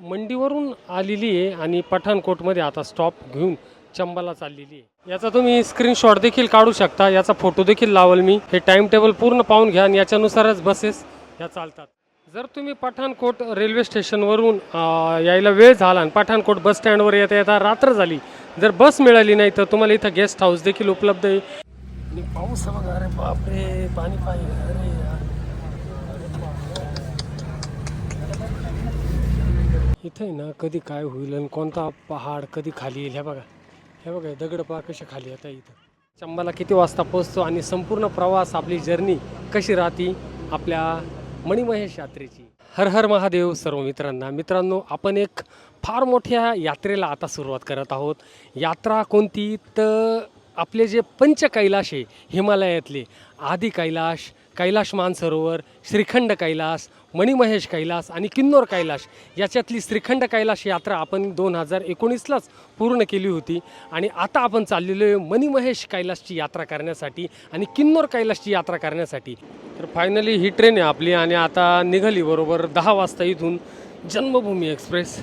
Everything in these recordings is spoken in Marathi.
मंडीवरून आलेली आहे आणि पठाणकोटमध्ये आता स्टॉप घेऊन चंबाला चाललेली आहे. याचा तुम्ही स्क्रीनशॉट देखील काढू शकता. याचा फोटो देखील लावल मी. हे टाइम टेबल पूर्ण पाहून घ्या आणि याच्यानुसारच बसेस ह्या चालतात. जर तुम्ही पठाणकोट रेल्वे स्टेशनवरून यायला वेळ झाला आणि पठाणकोट बस स्टँडवर येता येता रात्र झाली. जर बस मिळाली नाही तर तुम्हाला इथं गेस्ट हाऊस देखील उपलब्ध आहे. पाऊस बघा. अरे बापरे. पाणी पाहिजे अरे यार इथं आहे ना कधी काय होईल आणि कोणता पहाड कधी खाली येईल हे बघा. हे बघा दगड पहा कसे खाली येतात इथं. चंबाला किती वाजता पोहोचतो आणि संपूर्ण प्रवास आपली जर्नी कशी राहती आपल्या मणिमहेश यात्रेची. हर हर महादेव सर्व मित्रांना. मित्रांनो आपण एक फार मोठ्या यात्रेला आता सुरुवात करत आहोत. यात्रा कोणती? तर आपले जे पंच कैलाश आहे हिमालयातले आदी कैलाश कैलाश मानसरोवर श्रीखंड कैलास मणिमहेश कैलास आणि किन्नौर कैलाश याच्यातली श्रीखंड कैलाश यात्रा आपण दोन हजार एकोणीसलाच पूर्ण केली होती. आणि आता आपण चाललेलो आहे मणिमहेश कैलासची यात्रा करण्यासाठी आणि किन्नौर कैलासची यात्रा करण्यासाठी. तर फायनली ही ट्रेन आहे आपली आणि आता निघाली बरोबर दहा वाजता इथून जन्मभूमी एक्सप्रेस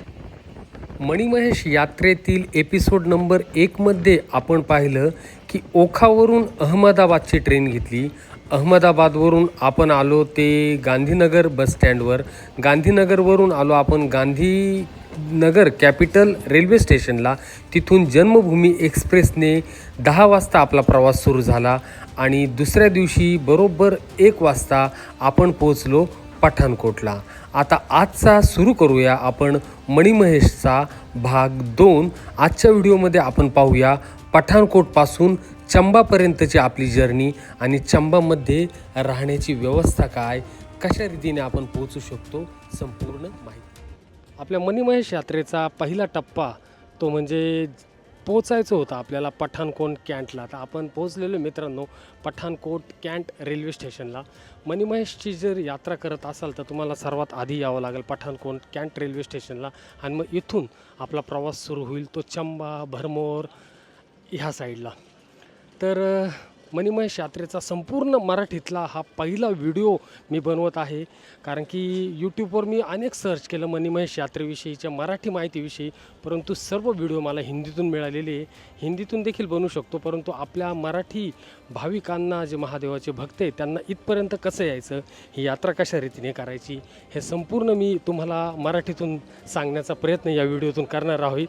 मणिमहेश यात्रेतील एपिसोड नंबर एकमध्ये आपण पाहिलं की ओखावरून अहमदाबादची ट्रेन घेतली. अहमदाबादवरून आपण आलो ते गांधीनगर बस स्टँडवर. गांधीनगरवरून आलो आपण गांधीनगर कॅपिटल रेल्वे स्टेशनला. तिथून जन्मभूमी एक्सप्रेसने दहा वाजता आपला प्रवास सुरू झाला आणि दुसऱ्या दिवशी बरोबर एक वाजता आपण पोचलो पठाणकोटला. आता आजचा सुरू करूया आपण मणिमहेशचा भाग दोन. आजच्या व्हिडिओमध्ये आपण पाहूया पठाणकोटपासून चंबापर्यंतची आपली जर्नी आणि चंबामध्ये राहण्याची व्यवस्था काय? कशा रीतीने आपण पोहोचू शकतो? संपूर्ण माहिती. आपल्या मणिमहेश यात्रेचा पहिला टप्पा तो म्हणजे पोचायचं होतं आपल्याला पठाणकोट कॅन्टला. तर आपण पोहोचलेलो मित्रांनो पठाणकोट कॅन्ट रेल्वे स्टेशनला. मणिमहेशची जर यात्रा करत असाल तर तुम्हाला सर्वात आधी यावं लागेल पठाणकोट कॅन्ट रेल्वे स्टेशनला आणि मग इथून आपला प्रवास सुरू होईल तो चंबा भरमोर ह्या साईडला. तर मणिमहेश यात्रेचा संपूर्ण मराठीतला हा पहिला व्हिडिओ मी बनवत आहे. कारण की यूट्यूबवर मी अनेक सर्च केलं मणिमहेश यात्रेविषयीच्या मराठी माहितीविषयी परंतु सर्व व्हिडिओ मला हिंदीतून मिळालेले आहे. हिंदीतून देखील बनवू शकतो परंतु आपल्या मराठी भाविकांना जे महादेवाचे भक्त आहे त्यांना इथपर्यंत कसं यायचं ही यात्रा कशा रीतीने करायची हे संपूर्ण मी तुम्हाला मराठीतून सांगण्याचा प्रयत्न या व्हिडिओतून करणार आहोत.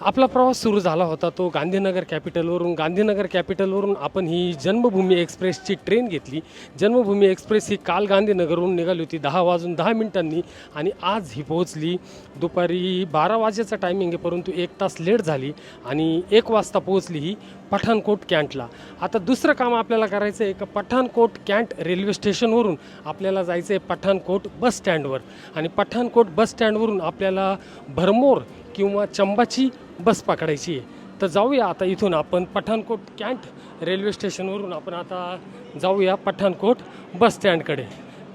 आपला प्रवास सुरू झाला होता तो गांधीनगर कॅपिटलवरून. गांधीनगर कॅपिटलवरून आपण ही जन्मभूमी एक्सप्रेसची ट्रेन घेतली. जन्मभूमी एक्सप्रेस ही काल गांधीनगरहून निघाली होती दहा वाजून दहा मिनिटांनी. आणि आज ही पोहोचली. दुपारी बारा वाजेचा टायमिंग आहे परंतु एक तास लेट झाली आणि एक वाजता पोहोचली ही पठाणकोट कॅन्टला. आता दुसरं काम आपल्याला करायचं आहे का पठाणकोट कॅन्ट रेल्वे स्टेशनवरून आपल्याला जायचं आहे पठाणकोट बस स्टँडवर. आणि पठाणकोट बस स्टँडवरून आपल्याला भरमोर किंवा चंबाची बस पकडायची आहे. तर जाऊया आता इथून आपण पठाणकोट कॅन्ट रेल्वे स्टेशनवरून आपण आता जाऊया पठाणकोट बस स्टँडकडे.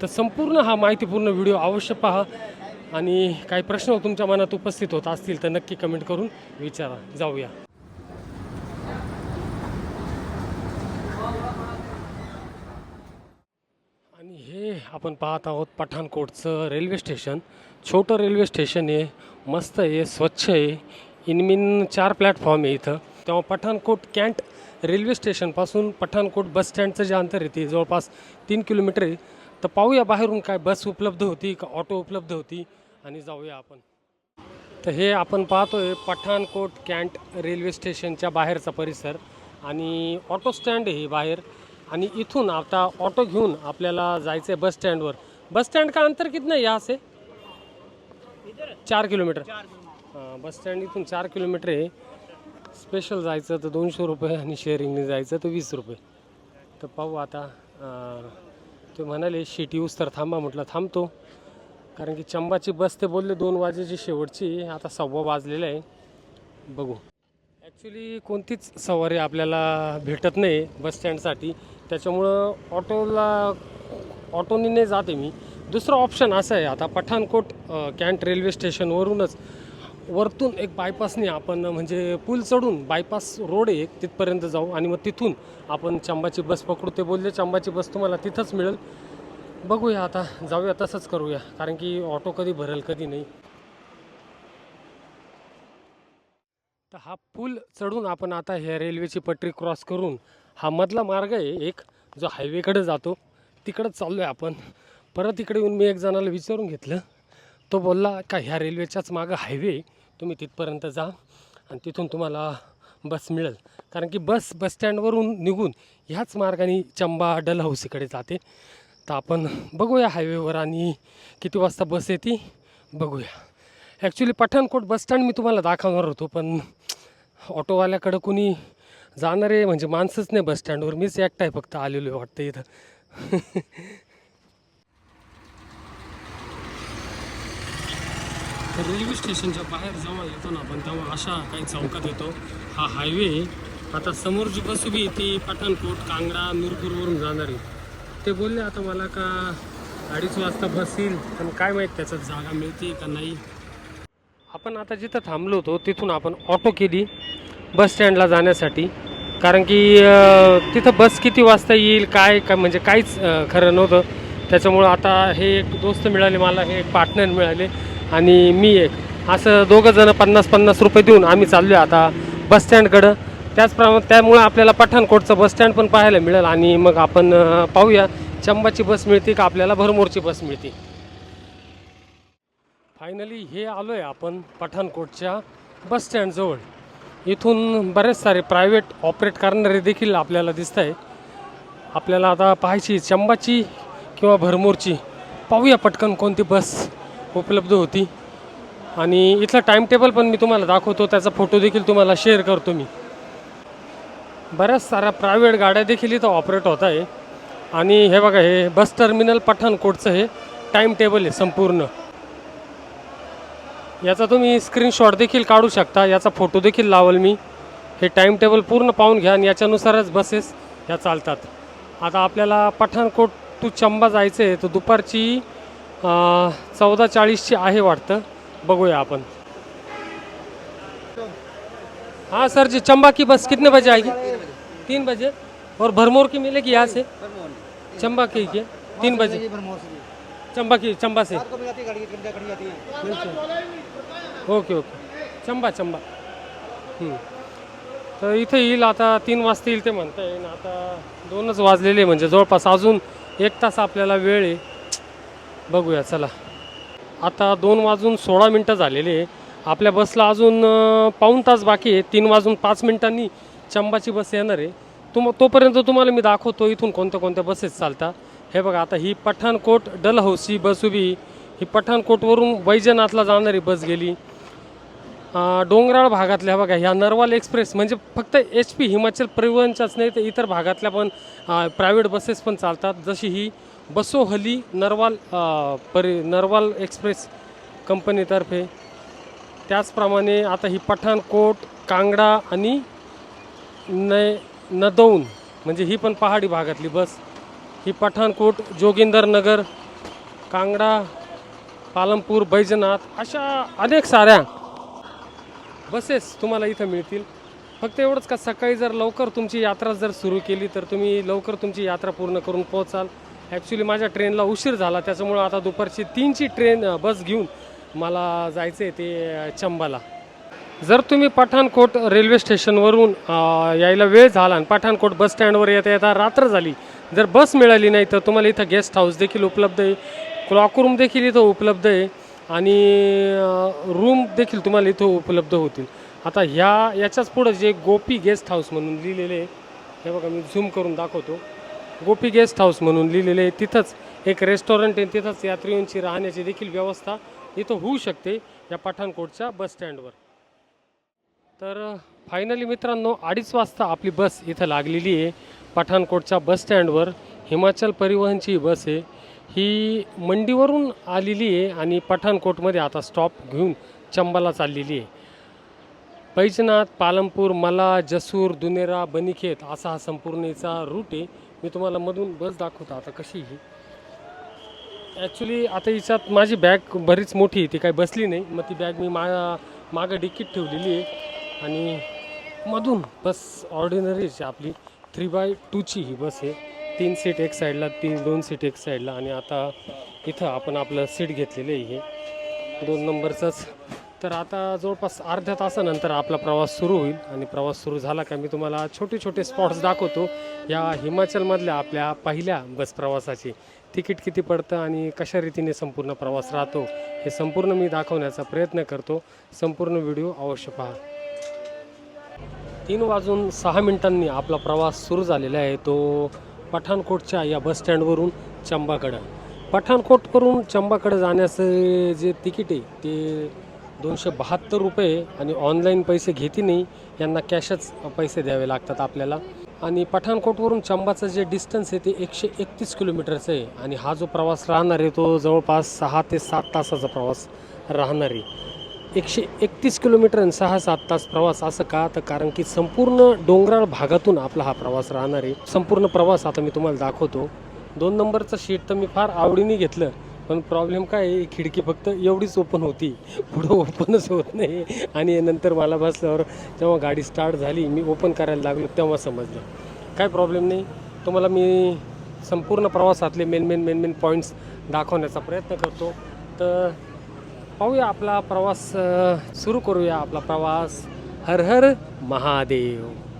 तर संपूर्ण हा माहितीपूर्ण व्हिडिओ अवश्य पहा आणि काही प्रश्न तुमच्या मनात उपस्थित होत असतील तर नक्की कमेंट करून विचारा. जाऊया आणि हे आपण पाहत आहोत पठाणकोटचं रेल्वे स्टेशन छोटं रेल्वे स्टेशन आहे मस्त आहे स्वच्छ आहे. इनमिन चार प्लॅटफॉर्म आहे इथं. तेव्हा पठाणकोट कॅन्ट रेल्वे स्टेशनपासून पठाणकोट बस स्टँडचं जे अंतर येते जवळपास तीन किलोमीटर आहे. तर पाहूया बाहेरून काय बस उपलब्ध होती का ऑटो उपलब्ध होती आणि जाऊया आपण. तर हे आपण पाहतोय पठाणकोट कॅन्ट रेल्वे स्टेशनच्या बाहेरचा परिसर आणि ऑटो स्टँड आहे बाहेर. आणि इथून आता ऑटो घेऊन आपल्याला जायचं आहे बस स्टँडवर. बस स्टँड का अंतर कितना है यहाँ से चार किलोमीटर. हां बस स्टँड इथून चार किलोमीटर आहे. स्पेशल जायचं तर दोनशे रुपये आणि शेअरिंगने जायचं तर वीस रुपये. तर पाहू आता ते म्हणाले शिटी यूज तर थांबा म्हटलं थांबतो. कारण की चंबाची बस ते बोलले दोन वाजेची शेवटची. आता सव्वा वाजलेलं आहे. बघू. ॲक्च्युली कोणतीच सवारी आपल्याला भेटत नाही बस स्टँडसाठी. त्याच्यामुळं ऑटोला ऑटोनीने जाते मी. दुसरा ऑप्शन असं आहे आता पठाणकोट कॅन्ट रेल्वे स्टेशनवरूनच वरतून एक बायपासने आपण म्हणजे पूल चढून बायपास रोड आहे एक तिथपर्यंत जाऊ आणि मग तिथून आपण चांबाची बस पकडू. ते बोलले चांबाची बस तुम्हाला तिथंच मिळेल. बघूया आता जाऊया तसंच करूया कारण की ऑटो कधी भरेल कधी नाही. तर हा पूल चढून आपण आता ह्या रेल्वेची पटरी क्रॉस करून हा मधला मार्ग आहे एक जो हायवेकडे जातो तिकडंच चाललो आहे आपण. परत इकडे येऊन मी एक जणाला विचारून घेतलं. तो बोलला का ह्या रेल्वेच्याच मागं हायवे तुम्ही तिथपर्यंत जा आणि तिथून तुम्हाला बस मिळेल. कारण की बस बसस्टँडवरून निघून ह्याच मार्गाने चंबा डलहौसीकडे जाते. तर आपण बघूया हायवेवर आणि किती वाजता बस येते बघूया. ॲक्च्युली पठाणकोट बसस्टँड मी तुम्हाला दाखवणार होतो पण ऑटोवाल्याकडं कोणी जाणारे म्हणजे माणसंच नाही बसस्टँडवर मीच एकटा आहे फक्त आलेलो आहे वाटतं इथं. तर रेल्वे स्टेशनच्या बाहेर जेव्हा येतो ना आपण तेव्हा अशा काही चौकात येतो. हा हायवे आता समोर जी बस उभी आहे ती पठाणकोट कांगडा मिरपूरवरून जाणार ते बोलले आता मला का अडीच वाजता बस येईल? पण काय माहीत त्याच्यात जागा मिळते का नाही? आपण आता जिथं थांबलो होतो तिथून आपण ऑटो केली. बस स्टँडला जाण्यासाठी. कारण की तिथं बस किती वाजता येईल काय का म्हणजे काहीच खरं नव्हतं. त्याच्यामुळं आता हे एक दोस्त मिळाले मला हे एक पार्टनर मिळाले आणि मी एक. असं दोघं जणं पन्नास पन्नास रुपये देऊन आम्ही चाललो आहे आता बस स्टँडकडं. त्याचप्रमाणे त्यामुळं आपल्याला पठाणकोटचं बस स्टँड पण पाहायला मिळेल आणि मग आपण पाहूया चंबाची बस मिळते का आपल्याला भरमोरची बस मिळते. फायनली हे आलो आहे आपण पठाणकोटच्या बस स्टँडजवळ. इथून बरेच सारे प्रायव्हेट ऑपरेट करणारे देखील आपल्याला दिसत आहे आपल्याला आता पाहायची चंबाची किंवा भरमोरची पाहूया पटकन कोणती बस उपलब्ध होती. आणि इथलं टाईमटेबल पण मी तुम्हाला दाखवतो त्याचा फोटो देखील तुम्हाला शेअर करतो मी. बऱ्याच साऱ्या प्रायव्हेट गाड्या देखील इथं ऑपरेट होत आहे. आणि हे बघा हे बस टर्मिनल पठाणकोटचं हे टाईम टेबल आहे संपूर्ण. याचा तुम्ही स्क्रीनशॉट देखील काढू शकता. याचा फोटो देखील लावल मी. हे टाईम टेबल पूर्ण पाहून घ्या आणि याच्यानुसारच बसेस ह्या चालतात. आता आपल्याला पठाणकोट टू चंबा जायचं आहे तर दुपारची चौदा चाळीसची आहे वाटतं. बघूया आपण. हाँ सर जी चंबा की बस कितने बजे आएगी? तीन बजे? और भरमोर की मिलेगी यहाँ से? चंबा की क्या? तीन बजे। चंबा की चंबा से। Okay okay. चंबा चंबा. तर इथे येईल आता तीन वाजता येईल ते म्हणता येईल आता दोनच वाजलेले म्हणजे जवळपास अजून एक तास आपल्याला वेळ आहे. बघूया चला. आता दोन वाजून सोळा मिनटं झालेले आहे. आपल्या बसला अजून पाऊण तास बाकी आहे. तीन वाजून पाच मिनिटांनी चंबाची बस येणार आहे. तुम तोपर्यंत तुम्हाला मी दाखवतो इथून कोणत्या कोणत्या बसेस चालतात. हे बघा आता ही पठाणकोट डलहौसी बस उभी ही पठाणकोटवरून वैजनाथला जाणारी बस गेली. डोंगराळ भागातल्या बघा ह्या नरवाल एक्सप्रेस म्हणजे फक्त एच पी हिमाचल परिवहनच्याच नाही तर इतर भागातल्या पण प्रायव्हेट बसेस पण चालतात. जशी ही बसोहली नरवाल परि नरवाल एक्सप्रेस कंपनीतर्फे. त्याचप्रमाणे आता ही पठाणकोट कांगडा आणि नय नदौन म्हणजे ही पण पहाडी भागातली बस. ही पठाणकोट जोगिंदर नगर कांगडा पालमपूर बैजनाथ अशा अनेक साऱ्या बसेस तुम्हाला इथं मिळतील. फक्त एवढंच का सकाळी जर लवकर तुमची यात्रा जर सुरू केली तर तुम्ही लवकर तुमची यात्रा पूर्ण करून पोहोचाल. ॲक्च्युली माझ्या ट्रेनला उशीर झाला त्याच्यामुळं आता दुपारची तीनची ट्रेन बस घेऊन मला जायचं आहे ते चंबाला. जर तुम्ही पठाणकोट रेल्वे स्टेशनवरून यायला वेळ झाला आणि पठाणकोट बस स्टँडवर येता येता रात्र झाली जर बस मिळाली नाही तर तुम्हाला इथं गेस्ट हाऊस देखील उपलब्ध आहे. क्लॉकरूम देखील इथं उपलब्ध आहे. आणि रूम देखील तुम्हाला इथं उपलब्ध होतील. आता ह्या याच्याच पुढं जे गोपी गेस्ट हाऊस म्हणून लिहिलेले आहे हे बघा मी झूम करून दाखवतो. गोपी गेस्ट हाऊस म्हणून लिहिलेले आहे. तिथंच एक रेस्टॉरंट आहे. तिथंच यात्रिकांची राहण्याची देखील व्यवस्था इथं होऊ शकते या पठाणकोटच्या बस स्टँडवर तर फायनली मित्रांनो अडीच वाजता आपली बस इथं लागलेली आहे. पठाणकोटच्या बस स्टँडवर हिमाचल परिवहनची बस आहे. ही मंडीवरून आलेली आहे आणि पठाणकोटमध्ये आता स्टॉप घेऊन चंबाला चाललेली आहे. बैजनाथ पालमपूर मला जसूर दुनेरा बनिखेत असा हा संपूर्णचा रूट आहे. मी तुम्हाला मधून बस दाखवतो आता कशी ही ॲक्च्युली आता हिच्यात माझी बॅग बरीच मोठी ती काही बसली नाही. मग ती बॅग मी मा मागं डिकीत ठेवलेली आहे. आणि मधून बस ऑर्डिनरीची आपली. थ्री बाय टूची ही बस आहे. तीन सीट एक साईडला तीन दोन सीट एक साईडला आणि आता इथं आपण आपलं सीट घेतलेलं आहे. हे दोन नंबरचंच. तर आता जवळपास अर्ध्या तासानंतर आपला प्रवास सुरू होईल आणि प्रवास सुरू झाला का मी तुम्हाला छोटे छोटे स्पॉट्स दाखवतो. या हिमाचलमधल्या आपल्या पहिल्या बस प्रवासाची. तिकीट किती पडतं आणि कशा रीतीने संपूर्ण प्रवास राहतो हे संपूर्ण मी दाखवण्याचा प्रयत्न करतो. संपूर्ण व्हिडिओ अवश्य पहा. तीन वाजून सहा मिनिटांनी आपला प्रवास सुरू झालेला आहे तो पठाणकोटच्या या बसस्टँडवरून चंबाकडं. पठाणकोटवरून चंबाकडं जाण्याचं जे तिकीट आहे ते दोनशे बहात्तर रुपये आणि ऑनलाईन पैसे घेते नाही यांना कॅशच पैसे द्यावे लागतात आपल्याला. आणि पठाणकोटवरून चंबाचं जे डिस्टन्स आहे ते एकशे एकतीस किलोमीटरचं आहे. आणि हा जो प्रवास राहणार आहे तो जवळपास सहा ते सात तासाचा प्रवास राहणार आहे. एकशे एकतीस किलोमीटर आणि सहा सात तास प्रवास असं का तर कारण की संपूर्ण डोंगराळ भागातून आपला हा प्रवास राहणार आहे. संपूर्ण प्रवास आता मी तुम्हाला दाखवतो. दोन नंबरचं शीट तर मी फार आवडीने घेतलं पण प्रॉब्लेम काय आहे खिडकी फक्त एवढीच ओपन होती. पुढं ओपनच होत नाही. आणि नंतर मला बसल्यावर जेव्हा गाडी स्टार्ट झाली मी ओपन करायला लागलो तेव्हा समजलं. काय प्रॉब्लेम नाही. तुम्हाला मी संपूर्ण प्रवासातले main main main main points दाखवण्याचा प्रयत्न करतो. तर पाहूया आपला प्रवास सुरू करूया आपला प्रवास. हर हर महादेव.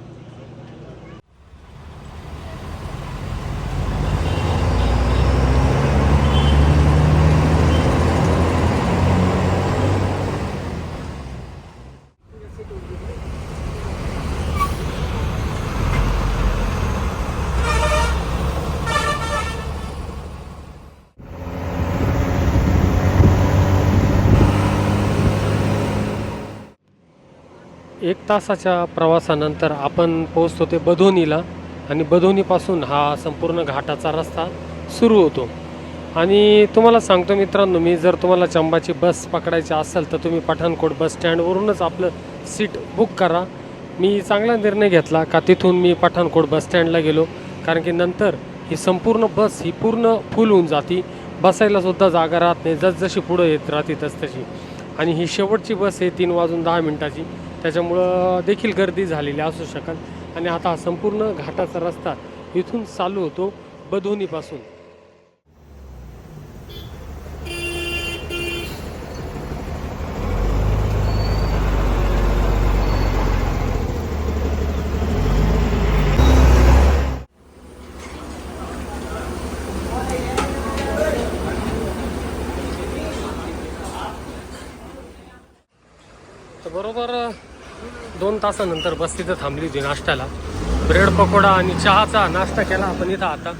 एक तासाच्या प्रवासानंतर आपण पोहोचतो ते बधोनीला आणि बधोनीपासून हा संपूर्ण घाटाचा रस्ता सुरू होतो. आणि तुम्हाला सांगतो मित्रांनो मी जर तुम्हाला चंबाची बस पकडायची असेल तर तुम्ही पठाणकोट बस स्टँडवरूनच आपलं सीट बुक करा. मी चांगला निर्णय घेतला का तिथून मी पठाणकोट बस स्टँडला गेलो. कारण की नंतर ही संपूर्ण बस ही पूर्ण फुल होऊन जाती. बसायला सुद्धा जागा राहत नाही जसजशी पुढं येत राहते तसतशी. आणि ही शेवटची बस आहे तीन वाजून दहा मिनटाची. त्याच्यामुळं देखील गर्दी झालेली असू शकत. आणि आता हा संपूर्ण घाटाचा रस्ता इथून चालू होतो बधोनीपासून. तर बरोबर दोन तासानंतर बस तिथं थांबली होती नाश्त्याला. ब्रेड पकोडा आणि चहाचा नाश्ता केला आपण इथं आता.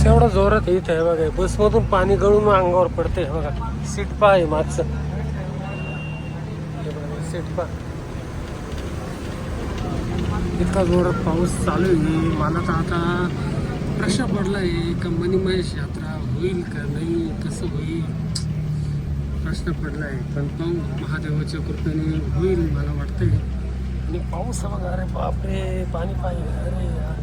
पाऊस एवढा जोरात येत आहे बघा बसमधून पाणी गळून अंगावर पडते बघा. सीट पा आहे मागचं. सीट पा इतका जोरात पाऊस चालू आहे. मला तर आता प्रश्न पडला आहे का मनीमहेश यात्रा होईल का नाही कसं होईल? प्रश्न पडला आहे पण पाहू महादेवाच्या कृपेने होईल मला वाटतंय. आणि पाऊस बघा अरे बापरे पाणी पाहिजे अरे यार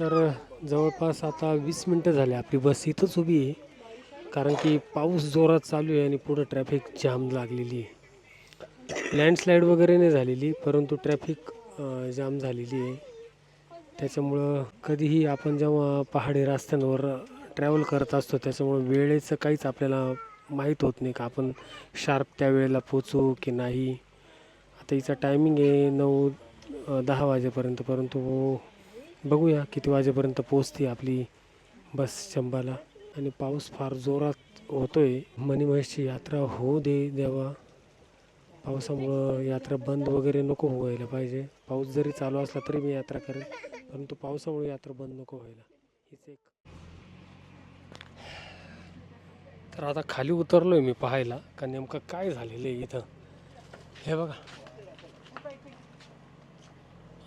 तर जवळपास आता वीस मिनटं झाले. आपली बस इथंच उभी आहे. कारण की पाऊस जोरात चालू आहे आणि पुढं ट्रॅफिक जाम लागलेली आहे. लँडस्लाईड वगैरे नाही झालेली परंतु ट्रॅफिक जाम झालेली आहे. त्याच्यामुळं कधीही आपण जेव्हा पहाडी रस्त्यांवर ट्रॅव्हल करत असतो त्याच्यामुळं वेळेचं काहीच आपल्याला माहीत होत नाही का आपण शार्प त्या वेळेला पोचू की नाही. आता हिचा टायमिंग आहे नऊ दहा वाजेपर्यंत परंतु बघूया किती वाजेपर्यंत पोचते आपली बस चंबाला. आणि पाऊस फार जोरात होतोय. मणिमहेशची यात्रा होऊ दे देवा. पावसामुळं यात्रा बंद वगैरे नको व्हायला पाहिजे. पाऊस जरी चालू असला तरी मी यात्रा करेन. परंतु पावसामुळे यात्रा बंद नको व्हायला. हीच एक. तर आता खाली उतरलो आहे मी पाहायला. का नेमकं काय झालेलं आहे इथं? हे बघा.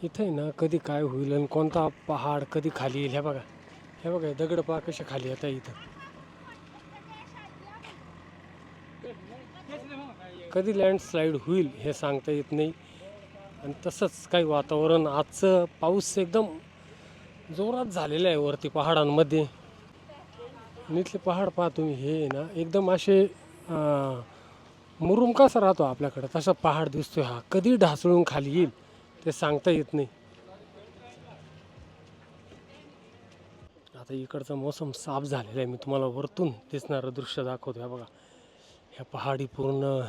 इथं आहे ना कधी काय होईल आणि कोणता पहाड कधी खाली येईल हे बघा. हे बघा दगड पहा कशा खाली येतात इथं. कधी लँडस्लाईड होईल हे सांगता येत नाही. आणि तसंच काही वातावरण आजचं पाऊस एकदम जोरात झालेलं आहे वरती पहाडांमध्ये. इथले पहाड पहा तुम्ही हे आहे ना एकदम असे मुरुम कसा राहतो आपल्याकडं. तसा पहाड दिसतोय हा. कधी ढासळून खाली येईल? ते सांगता येत नाही. आता इकडचा मोसम साफ झालेला आहे. मी तुम्हाला वरतून दिसणारं दृश्य दाखवतो आहे बघा ह्या पहाडी पूर्ण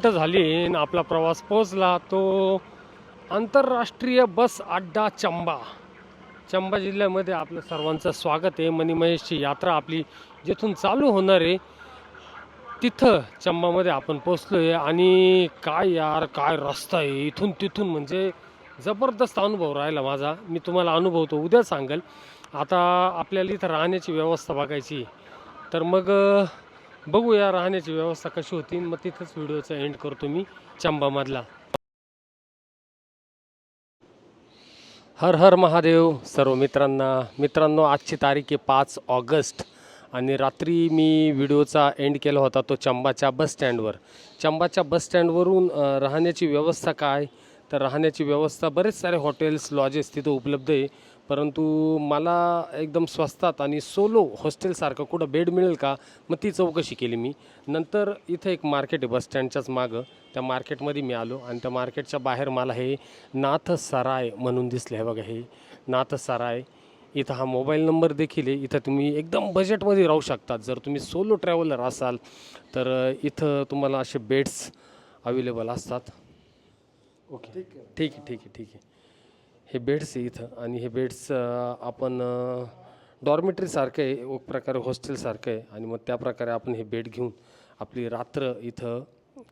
मिनटं झाली आणि आपला प्रवास पोहोचला तो आंतरराष्ट्रीय बस अड्डा चंबा. चंबा जिल्ह्यामध्ये आपलं सर्वांचं स्वागत आहे. मणिमहेशची यात्रा आपली जिथून चालू होणार आहे तिथं चंबामध्ये आपण पोचलो आहे आणि काय यार काय रस्ता आहे? इथून तिथून म्हणजे जबरदस्त अनुभव राहिला माझा. मी तुम्हाला अनुभव तो उद्या सांगेल. आता आपल्याला इथं राहण्याची व्यवस्था बघायची तर मग बघूया राहण्याची व्यवस्था कशी होती. मग तिथंच व्हिडिओचा एंड करतो मी चंबामधला. हर हर महादेव सर्व मित्रांना. मित्रांनो आजची तारीख आहे पाच ऑगस्ट आणि रात्री मी व्हिडिओचा एंड केला होता तो चंबाच्या बस स्टँडवर चंबाच्या बस स्टँडवरून राहण्याची व्यवस्था काय? तर राहण्याची व्यवस्था बरेच सारे हॉटेल्स लॉजेस तिथं उपलब्ध आहे. परंतु मला एकदम स्वस्तात आणि सोलो हॉस्टेलसारखं कुठं बेड मिळेल का? मग ती चौकशी केली मी. नंतर इथं एक मार्केट आहे बस स्टँडच्याच मागं. त्या मार्केटमध्ये मी आलो आणि त्या मार्केटच्या बाहेर मला हे नाथ सराय म्हणून दिसले. आहे बघा हे नाथ सराय इथं हा मोबाईल नंबर देखील आहे. इथं तुम्ही एकदम बजेटमध्ये राहू शकतात. जर तुम्ही सोलो ट्रॅव्हलर असाल तर इथं तुम्हाला असे बेड्स अवेलेबल असतात. ओके ठीक आहे ठीक आहे ठीक आहे. हे बेड्स आहे इथं. आणि हे बेड्स आपण डॉर्मेटरीसारखं आहे एक प्रकारे हॉस्टेलसारखं आहे. आणि मग त्या प्रकारे आपण हे बेड घेऊन आपली रात्र इथं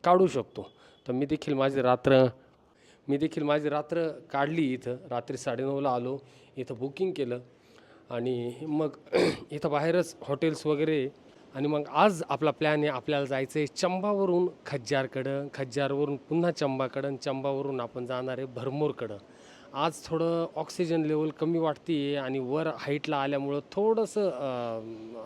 काढू शकतो. तर मी देखील माझी रात्र मी देखील माझी रात्र काढली इथं. रात्री साडेनऊला आलो इथं बुकिंग केलं. आणि मग इथं बाहेरच हॉटेल्स वगैरे आणि मग आज आपला प्लॅन आहे आपल्याला जायचं आहे चंबावरून खज्जारकडं. खज्जारवरून पुन्हा चंबाकडं आणि चंबावरून आपण जाणार आहे भरमोरकडं. आज थोडं ऑक्सिजन लेवल कमी वाटते आहे आणि वर हाईटला आल्यामुळं थोडंसं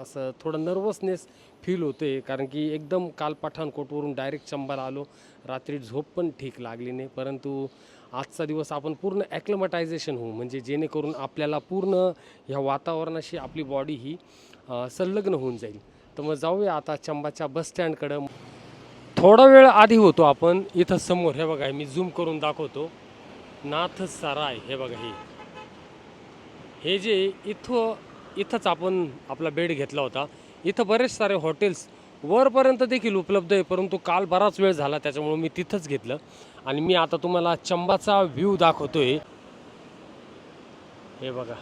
असं थोडं नर्वसनेस फील होते आहे कारण की एकदम काल पठाणकोटवरून डायरेक्ट चंबाला आलो. रात्री झोप पण ठीक लागली नाही. परंतु आजचा दिवस आपण पूर्ण ॲक्लमटायझेशन होऊ. म्हणजे जेणेकरून आपल्याला पूर्ण ह्या वातावरणाशी आपली बॉडी ही संलग्न होऊन जाईल. तर मग जाऊया आता चंबाच्या बस स्टँडकडं थोडा वेळ आधी होतो आपण. इथं समोर हे बघा मी झूम करून दाखवतो. नाथ सराय हे बघा हे. हे जे इथं इथंच आपण आपला बेड घेतला होता. इथं बरेच सारे हॉटेल्स वरपर्यंत देखील उपलब्ध आहे परंतु काल बराच वेळ झाला त्याच्यामुळं मी तिथंच घेतलं. आणि मी आता तुम्हाला चंबाचा व्ह्यू दाखवतोय. हे बघा.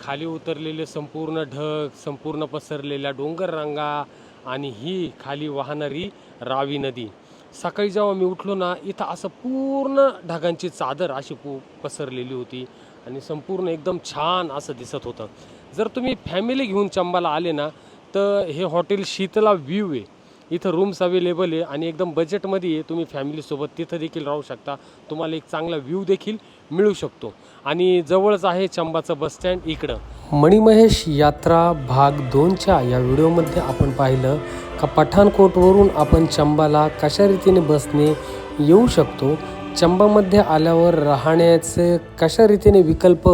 खाली उतरलेले संपूर्ण ढग संपूर्ण पसरलेल्या डोंगर रांगा आणि ही खाली वाहणारी रावी नदी. सकाळी जेव्हा मी उठलो ना इथं असं पूर्ण ढगांची चादर अशी पू पसरलेली होती आणि संपूर्ण एकदम छान असं दिसत होतं. जर तुम्ही फॅमिली घेऊन चंबाला आले ना तर हे हॉटेल शीतला व्ह्यू आहे. इथं रूम्स अवेलेबल आहे आणि एकदम बजेटमध्ये आहे. तुम्ही फॅमिलीसोबत तिथं देखील राहू शकता. तुम्हाला एक चांगला व्ह्यू देखील मिळू शकतो. आणि जवळच आहे चंबाचं बस स्टँड इकडं. मणिमहेश यात्रा भाग दोनच्या या व्हिडिओमध्ये आपण पाहिलं का पठाणकोटवरून आपण चंबाला कशा रीतीने बसने येऊ शकतो? चंबामध्ये आल्यावर राहण्याचे कशा रीतीने विकल्प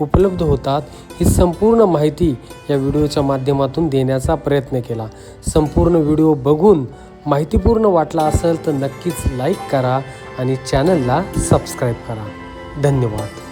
उपलब्ध होतात ही संपूर्ण माहिती या व्हिडिओच्या माध्यमातून देण्याचा प्रयत्न केला. संपूर्ण व्हिडिओ बघून माहितीपूर्ण वाटला असेल तर नक्कीच लाईक करा आणि चॅनलला सबस्क्राईब करा. धन्यवाद.